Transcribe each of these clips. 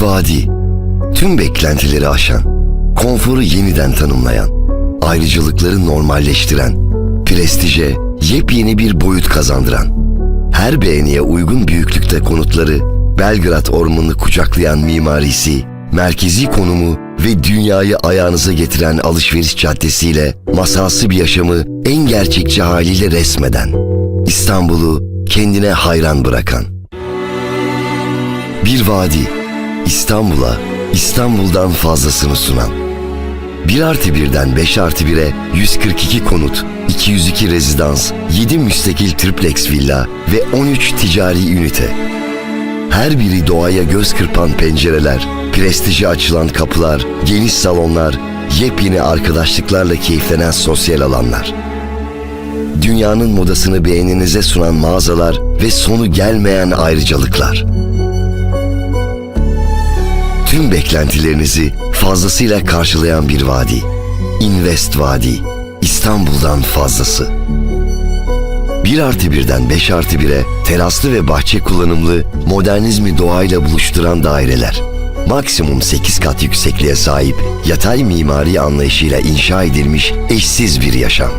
vadi, tüm beklentileri aşan, konforu yeniden tanımlayan, ayrıcalıkları normalleştiren, prestije yepyeni bir boyut kazandıran, her beğeniye uygun büyüklükte konutları, Belgrad ormanını kucaklayan mimarisi, merkezi konumu ve dünyayı ayağınıza getiren alışveriş caddesiyle masalsı bir yaşamı en gerçekçi haliyle resmeden, İstanbul'u kendine hayran bırakan. Bir vadi, İstanbul'a İstanbul'dan fazlasını sunan. 1 artı 1'den 5 artı 1'e 142 konut, 202 rezidans, 7 müstakil triplex villa ve 13 ticari ünite. Her biri doğaya göz kırpan pencereler, prestiji açılan kapılar, geniş salonlar, yepyeni arkadaşlıklarla keyiflenen sosyal alanlar. Dünyanın modasını beğeninize sunan mağazalar ve sonu gelmeyen ayrıcalıklar. Tüm beklentilerinizi fazlasıyla karşılayan bir vadi. Invest Vadi. İstanbul'dan fazlası. 1 artı 1'den 5 artı 1'e teraslı ve bahçe kullanımlı modernizmi doğayla buluşturan daireler. Maksimum 8 kat yüksekliğe sahip yatay mimari anlayışıyla inşa edilmiş eşsiz bir yaşam.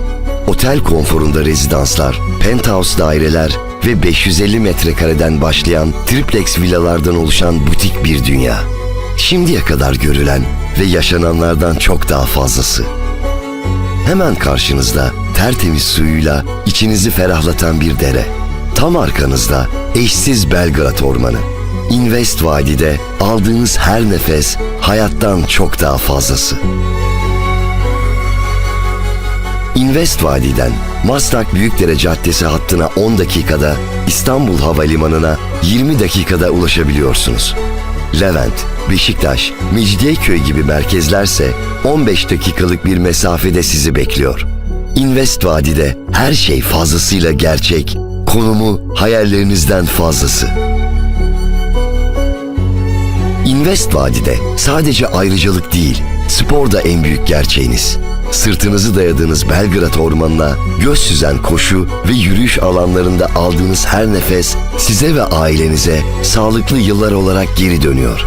Otel konforunda rezidanslar, penthouse daireler ve 550 metrekareden başlayan triplex villalardan oluşan butik bir dünya. Şimdiye kadar görülen ve yaşananlardan çok daha fazlası. Hemen karşınızda tertemiz suyuyla içinizi ferahlatan bir dere. Tam arkanızda eşsiz Belgrad Ormanı. Invest Vadi'de aldığınız her nefes hayattan çok daha fazlası. Invest Vadi'den Maslak Büyükdere Caddesi hattına 10 dakikada, İstanbul Havalimanı'na 20 dakikada ulaşabiliyorsunuz. Levent, Beşiktaş, Mecidiyeköy gibi merkezlerse 15 dakikalık bir mesafede sizi bekliyor. Invest Vadi'de her şey fazlasıyla gerçek, konumu hayallerinizden fazlası. Invest Vadi'de sadece ayrıcalık değil, spor da en büyük gerçeğiniz. Sırtınızı dayadığınız Belgrad Ormanı'na göz süzen koşu ve yürüyüş alanlarında aldığınız her nefes size ve ailenize sağlıklı yıllar olarak geri dönüyor.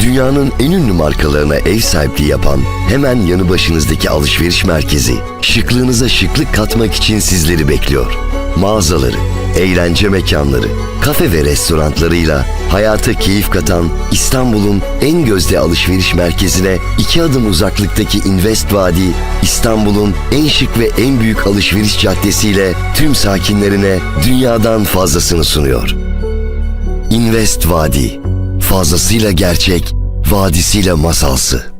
Dünyanın en ünlü markalarına ev sahipliği yapan hemen yanı başınızdaki alışveriş merkezi, şıklığınıza şıklık katmak için sizleri bekliyor. Mağazaları, eğlence mekanları, kafe ve restoranlarıyla hayata keyif katan İstanbul'un en gözde alışveriş merkezine iki adım uzaklıktaki Invest Vadi, İstanbul'un en şık ve en büyük alışveriş caddesiyle tüm sakinlerine dünyadan fazlasını sunuyor. Invest Vadi, fazlasıyla gerçek, vadisiyle masalsı.